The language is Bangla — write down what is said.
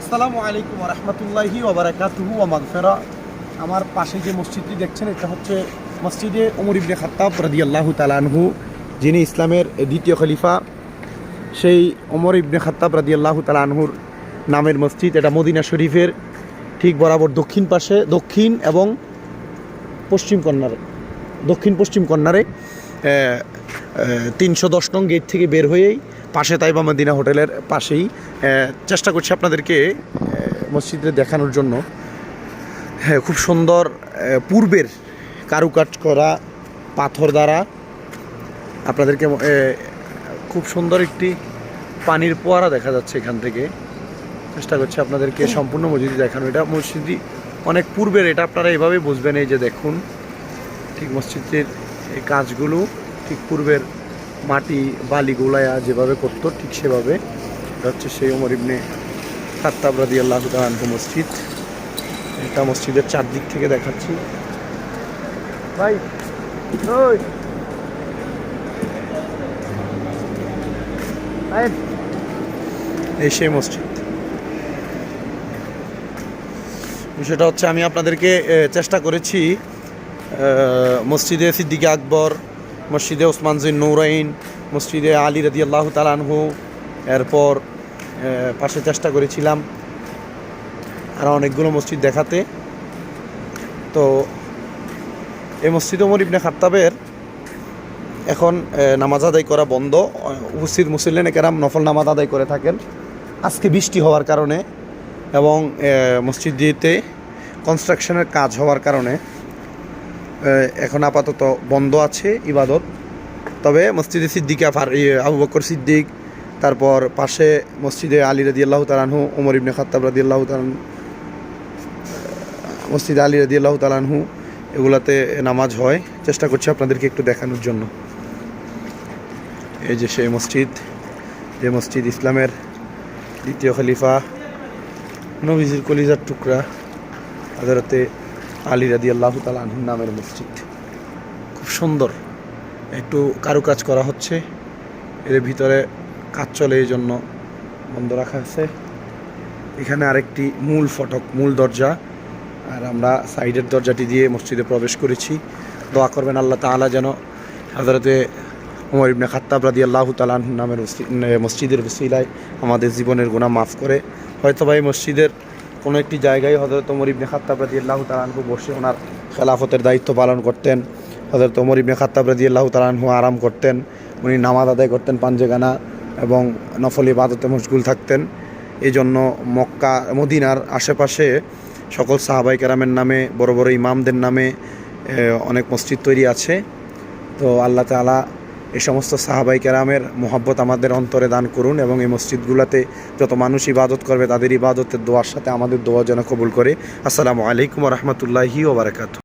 আসসালামু আলাইকুম রহমতুল্লাহি ওবরাকাতুহু ও মাগফেরা। আমার পাশে যে মসজিদটি দেখছেন, এটা হচ্ছে মসজিদে ওমর ইবনে খাত্তাব রাদিয়াল্লাহু তালানহু যিনি ইসলামের দ্বিতীয় খলিফা। সেই ওমর ইবনে খাত্তাব রাদিয়াল্লাহু তালানহুর নামের মসজিদ, এটা মদিনা শরীফের ঠিক বরাবর দক্ষিণ পাশে, দক্ষিণ এবং পশ্চিম কর্নারে দক্ষিণ পশ্চিম কর্নারে তিনশো দশ নং গেট থেকে বের হয়েই পাশে তাইবা মদিনা হোটেলের পাশেই। চেষ্টা করছি আপনাদেরকে মসজিদে দেখানোর জন্য। হ্যাঁ খুব সুন্দর পূর্বের কারুকাজ করা পাথর দ্বারা আপনাদেরকে খুব সুন্দর একটি পানির পোয়ারা দেখা যাচ্ছে এখান থেকে। চেষ্টা করছি আপনাদেরকে সম্পূর্ণ মসজিদ দেখানো। এটা মসজিদই অনেক পূর্বের, এটা আপনারা এভাবে বুঝবেন। এই যে দেখুন, ঠিক মসজিদের এই কাজগুলো, ঠিক পূর্বের মাটি, বালি গোলায়া যেভাবে করতো, ঠিক সেভাবে। এটা হচ্ছে সেই ওমর ইবনে খাত্তাব আল্লাহ তালু মসজিদ। এটা মসজিদের চারদিক থেকে দেখাচ্ছি। ভাই। এই সেই মসজিদ। বিষয়টা হচ্ছে, আমি আপনাদেরকে চেষ্টা করেছি মসজিদে সিদ্দিকে আকবর মসজিদে ওসমান জিন নৌরাইন মসজিদে আলী রদি আল্লাহ তালানহু এরপর পাশে চেষ্টা করেছিলাম আর অনেকগুলো মসজিদ দেখাতে। তো এই মসজিদ ওমর ইবনে খাত্তাবের এখন নামাজ আদায় করা বন্ধ। উপস্থিত মুসল্লিন কেরাম নফল নামাজ আদায় করে থাকেন। আজকে বৃষ্টি হওয়ার কারণে এবং আহ, মসজিদটিতে কনস্ট্রাকশনের কাজ হওয়ার কারণে এখন আপাতত বন্ধ আছে ইবাদত। তবে মসজিদে সিদ্দিকা ফার আবু বকর সিদ্দিক, তারপর পাশে মসজিদে আলী রদি আল্লাহ তালানহু ওমর ইবনে খাত্তাব রদি আল্লাহ তালান মসজিদে আলী রদি আল্লাহ তালানহু এগুলাতে নামাজ হয়। চেষ্টা করছি আপনাদেরকে একটু দেখানোর জন্য। এই যে সেই মসজিদ, যে মসজিদ ইসলামের দ্বিতীয় খলিফা, নবীজির কলিজার টুকরা হজরতে আলী রাদি আল্লাহ তাল তালাহুর নামের মসজিদ। খুব সুন্দর। একটু কারুকাজ করা হচ্ছে। এর ভিতরে কাজ চলে এই জন্য বন্ধ রাখা আছে। এখানে আরেকটি মূল ফটক, মূল দরজা। আর আমরা সাইডের দরজাটি দিয়ে মসজিদে প্রবেশ করেছি। দোয়া করবেন আল্লাহ তাআলা যেন হজরতে ওমর ইবনে খাত্তাব রাদি আল্লাহ তালাহ নামের মসজি- মসজিদের বসিলায় আমাদের জীবনের গুণা মাফ করে। হয়তো বা এই মসজিদের কোনো একটি জায়গায় হজরত ওমর ইবনে খাত্তাব রাদি আল্লাহ তালাহু বসে ওনার খেলাফতের দায়িত্ব পালন করতেন। হজরত ওমর ইবনে খাত্তাব রাদি আল্লাহ তালাহু আরাম করতেন, উনি নামাজ আদায় করতেন পাঞ্জেগানা এবং নফল ইবাদতে মশগুল থাকতেন। এই জন্য মক্কা, মদিনার আশেপাশে সকল সাহাবাই কেরামের নামে, বড় বড় ইমামদের নামে অনেক মসজিদ তৈরি আছে। তো আল্লাহ তাআলা এই সমস্ত সাহাবাই কেরামের মোহাব্বত আমাদের অন্তরে দান করুন এবং এই মসজিদগুলোতে যত মানুষ ইবাদত করবে তাদের ইবাদতের দোয়ার সাথে আমাদের দোয়া যেন কবুল করে। আসসালামু আলাইকুম রহমতুল্লাহি ওবরাকাতু